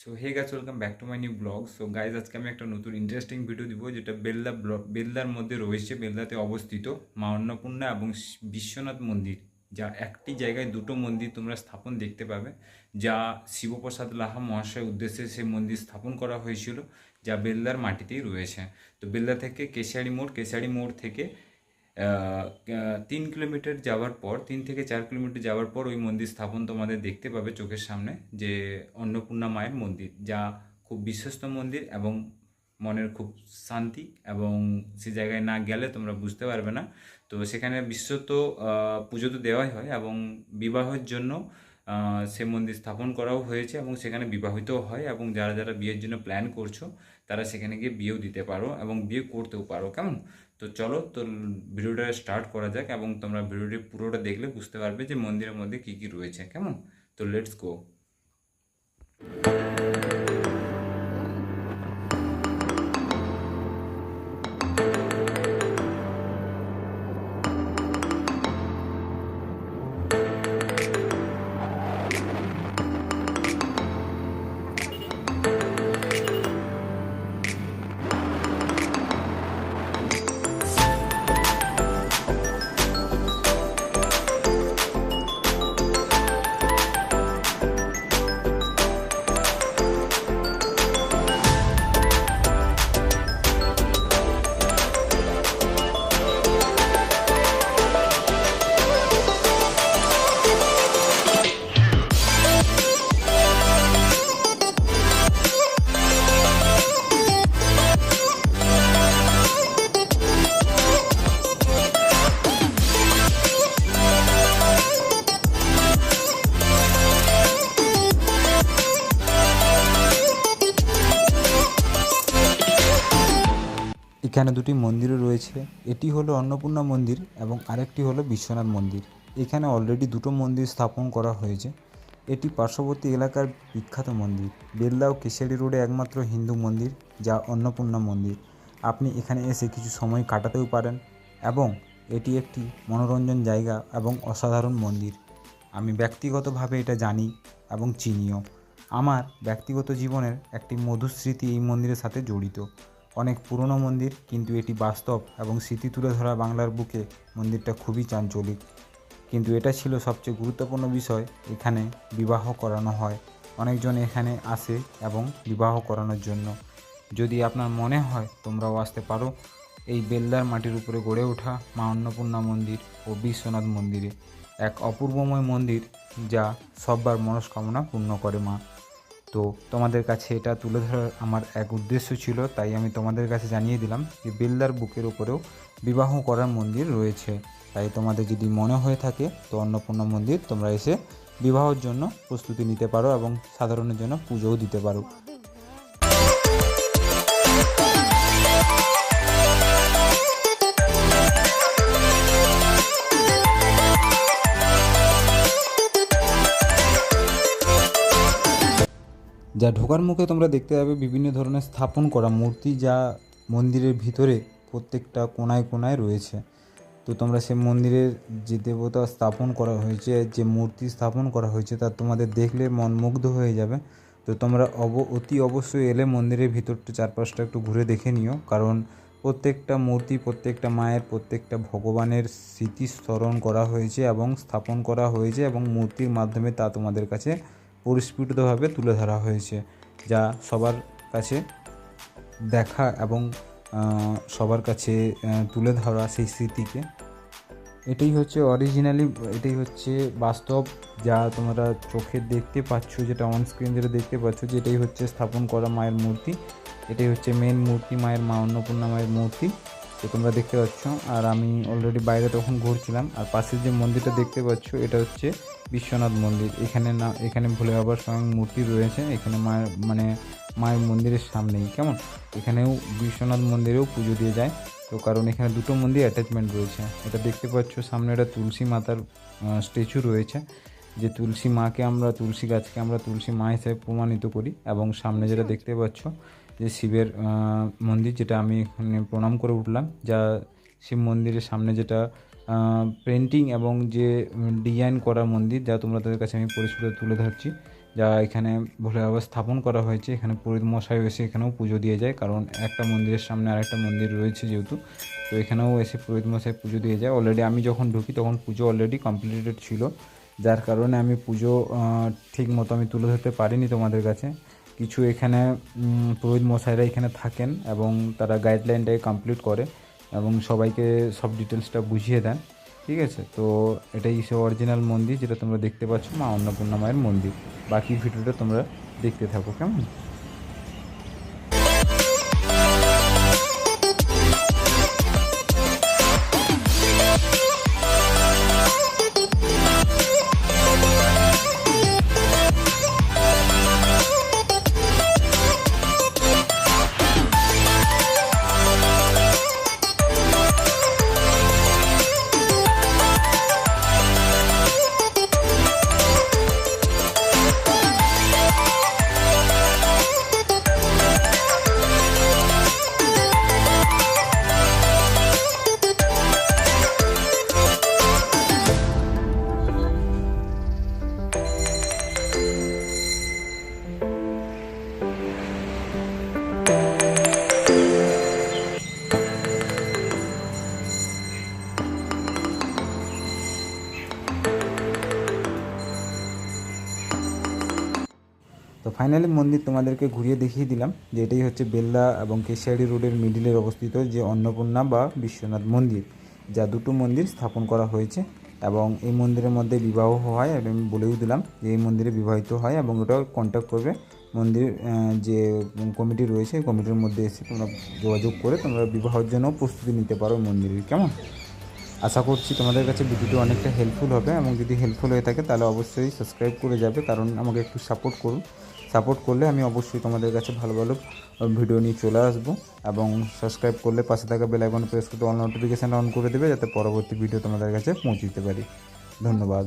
So hey guys welcome back to my new vlog so guys আজকে আমি একটা নতুন ইন্টারেস্টিং ভিডিও দিব, যেটা বেলদা ব্লগ বেলদার মধ্যে রয়েছে, বেলদাতে অবস্থিত মা অন্নপূর্ণা এবং বিশ্বনাথ মন্দির যা একটি জায়গায় দুটো মন্দির তোমরা স্থাপন দেখতে পাবে, যা শিবপ্রসাদ লাহা মহাশয়ের উদ্দেশ্যে সেই মন্দির স্থাপন করা হয়েছিল, যা বেলদার মাটিতেই রয়েছে। তো, বেলদা থেকে কেশিয়াড়ি মোড় কেশিয়াড়ি মোড় থেকে তিন কিলোমিটার যাওয়ার পর, তিন থেকে চার কিলোমিটার যাওয়ার পর ওই মন্দির স্থাপন তোমাদের দেখতে পাবে চোখের সামনে যে অন্নপূর্ণা মায়ের মন্দির, যা খুব বিশ্বস্ত মন্দির এবং মনের খুব শান্তি এবং সে জায়গায় না গেলে তোমরা বুঝতে পারবে না। তো সেখানে বিশ্বত পুজো তো দেওয়াই হয় এবং বিবাহের জন্য সে মন্দির স্থাপন করাও হয়েছে এবং সেখানে বিবাহিতও হয় এবং যারা যারা বিয়ের জন্য প্ল্যান করছ, তারা সেখানে গিয়ে বিয়েও দিতে পারো এবং বিয়ে করতেও পারো। কেমন? তো চলো তো ভিডিওটা স্টার্ট করা যাক এবং তোমরা ভিডিওটি পুরোটা দেখলে বুঝতে পারবে যে মন্দিরের মধ্যে কী কী রয়েছে। কেমন? তো লেটস গো এখানে দুটি মন্দিরও রয়েছে। এটি হলো অন্নপূর্ণা মন্দির এবং আরেকটি হলো বিশ্বনাথ মন্দির। এখানে অলরেডি দুটো মন্দির স্থাপন করা হয়েছে। এটি পার্শ্ববর্তী এলাকার বিখ্যাত মন্দির। বেল্লা ও কেশারি রোডে একমাত্র হিন্দু মন্দির, যা অন্নপূর্ণা মন্দির। আপনি এখানে এসে কিছু সময় কাটাতেও পারেন এবং এটি একটি মনোরঞ্জন জায়গা এবং অসাধারণ মন্দির। আমি ব্যক্তিগতভাবে এটা জানি এবং চিনিও। আমার ব্যক্তিগত জীবনের একটি মধুর স্মৃতি এই মন্দিরের সাথে জড়িত। অনেক পুরনো মন্দির, কিন্তু এটি বাস্তব এবং স্মৃতি তুলে ধরা বাংলার বুকে মন্দিরটা খুবই চাঞ্চলিক। কিন্তু এটা ছিল সবচেয়ে গুরুত্বপূর্ণ বিষয়, এখানে বিবাহ করানো হয়। অনেকজন এখানে আসে এবং বিবাহ করানোর জন্য। যদি আপনার মনে হয় তোমরাও আসতে পারো, এই বেলদার মাটির উপরে গড়ে ওঠা মা অন্নপূর্ণা মন্দির ও বিশ্বনাথ মন্দিরে। এক অপূর্বময় মন্দির যা সববার মনস্কামনা পূর্ণ করে মা। তো তোমাদের কাছে এটা তুলে ধরার আমার এক উদ্দেশ্য ছিল, তাই আমি তোমাদের কাছে জানিয়ে দিলাম যে বেলদার বুকের উপরেও বিবাহ করার মন্দির রয়েছে। তাই তোমাদের যদি মনে হয়ে থাকে, তো অন্নপূর্ণা মন্দির তোমরা এসে বিবাহর জন্য প্রস্তুতি নিতে পারো এবং সাধারণের জন্য পুজোও দিতে পারো। যা ঢোকার মুখে তোমরা দেখতে পাবে বিভিন্ন ধরনের স্থাপন করা মূর্তি যা মন্দিরের ভিতরে প্রত্যেকটা কোনায় কোনায় রয়েছে। তো তোমরা সে মন্দিরের যে দেবতা স্থাপন করা হয়েছে, যে মূর্তি স্থাপন করা হয়েছে, তা তোমাদের দেখলে মন মুগ্ধ হয়ে যাবে। তো তোমরা অব, অতি অবশ্যই এলে মন্দিরের ভিতরটা চারপাশটা একটু ঘুরে দেখে নিও, কারণ প্রত্যেকটা মূর্তি, প্রত্যেকটা মায়ের, প্রত্যেকটা ভগবানের স্মৃতি স্মরণ করা হয়েছে এবং স্থাপন করা হয়েছে এবং মূর্তির মাধ্যমে তা তোমাদের কাছে পরিস্ফুটিতভাবে তুলে ধরা হয়েছে, যা সবার কাছে দেখা এবং সবার কাছে তুলে ধরা সেই স্মৃতিকে। এটাই হচ্ছে অরিজিনালি এটাই হচ্ছে বাস্তব, যা তোমরা চোখে দেখতে পাচ্ছ, যেটা অন স্ক্রিন যেটা দেখতে পাচ্ছ যেটাই হচ্ছে স্থাপন করা মায়ের মূর্তি। এটাই হচ্ছে মেন মূর্তি, মায়ের মা অন্নপূর্ণা মায়ের মূর্তি। তো তোমরা দেখতে পাচ্ছ। আর আমি অলরেডি বাইরে তখন ঘুরছিলাম। আর পাশের যে মন্দিরটা দেখতে পাচ্ছ, এটা হচ্ছে বিশ্বনাথ মন্দির। এখানে না, এখানে ভোলে বাবার স্বয়ং মূর্তি রয়েছে। এখানে মায়ের মানে মায়ের মন্দিরের সামনেই, কেমন? এখানেও বিশ্বনাথ মন্দিরেও পুজো দিয়ে যায়। তো কারণ এখানে দুটো মন্দির অ্যাটাচমেন্ট রয়েছে। এটা দেখতে পাচ্ছ, সামনে একটা তুলসী মাতার স্ট্যাচু রয়েছে। যে তুলসী মাকে আমরা, তুলসী গাছকে আমরা তুলসী মা হিসেবে প্রমাণিত করি। এবং সামনে যেটা দেখতে পাচ্ছ যে শিবের মন্দির যেটা আমি এখানে প্রণাম করে উঠলাম, যা শিব মন্দিরের সামনে যেটা পেন্টিং এবং যে ডিজাইন করা মন্দির, যা তোমরা তাদের কাছে আমি পরিষ্কার তুলে ধরছি, যা এখানে ভোলে বাবা স্থাপন করা হয়েছে। এখানে পুরোহিত মশাই এসে এখানেও পুজো দিয়ে যায়, কারণ একটা মন্দিরের সামনে আরেকটা মন্দির রয়েছে যেহেতু। তো এখানেও এসে পুরোহিত মশাই পুজো দিয়ে যায়। অলরেডি আমি যখন ঢুকি তখন পুজো অলরেডি কমপ্লিটেড ছিল, যার কারণে আমি পুজো ঠিক মতো আমি তুলে ধরতে পারিনি তোমাদের কাছে। কিছু এখানে পুরোহিত মশাইরা এখানে থাকেন এবং তারা গাইডলাইনটাকে কমপ্লিট করে এবং সবাইকে সব ডিটেলসটা বুঝিয়ে দেন, ঠিক আছে? তো এটাই সে অরিজিনাল মন্দির যেটা তোমরা দেখতে পাচ্ছ মা অন্নপূর্ণা মায়ের মন্দির। বাকি ভিডিওটা তোমরা দেখতে থাকো, কেমন? ফাইনালি মন্দির তোমাদেরকে ঘুরিয়ে দেখিয়ে দিলাম যে এটাই হচ্ছে বেল্লা এবং কেশিয়ারি রোডের মিডিলের অবস্থিত যে অন্নপূর্ণা বা বিশ্বনাথ মন্দির, যা দুটো মন্দির স্থাপন করা হয়েছে এবং এই মন্দিরের মধ্যে বিবাহ হয় এবং আমি বলেও দিলাম যে এই মন্দিরে বিবাহিত হয় এবং ওটা কন্ট্যাক্ট করবে। মন্দির যে কমিটি রয়েছে কমিটির মধ্যে এসে তোমরা যোগাযোগ করে তোমরা বিবাহের জন্য প্রস্তুতি নিতে পারো মন্দিরের, কেমন? আশা করছি তোমাদের কাছে ভিডিওটি অনেকটা হেল্পফুল হবে এবং যদি হেল্পফুল হয়ে থাকে তাহলে অবশ্যই সাবস্ক্রাইব করে যাবে কারণ আমাকে একটু সাপোর্ট করুন। সাপোর্ট করলে আমি অবশ্যই তোমাদের কাছে ভালো ভালো ভিডিও নিয়ে চলে আসব। এবং সাবস্ক্রাইব করলে পাশে থাকা বেল আইকন প্রেস করতে অল নোটিফিকেশান অন করে দেবে, যাতে পরবর্তী ভিডিও তোমাদের কাছে পৌঁছে দিতে পারি। ধন্যবাদ।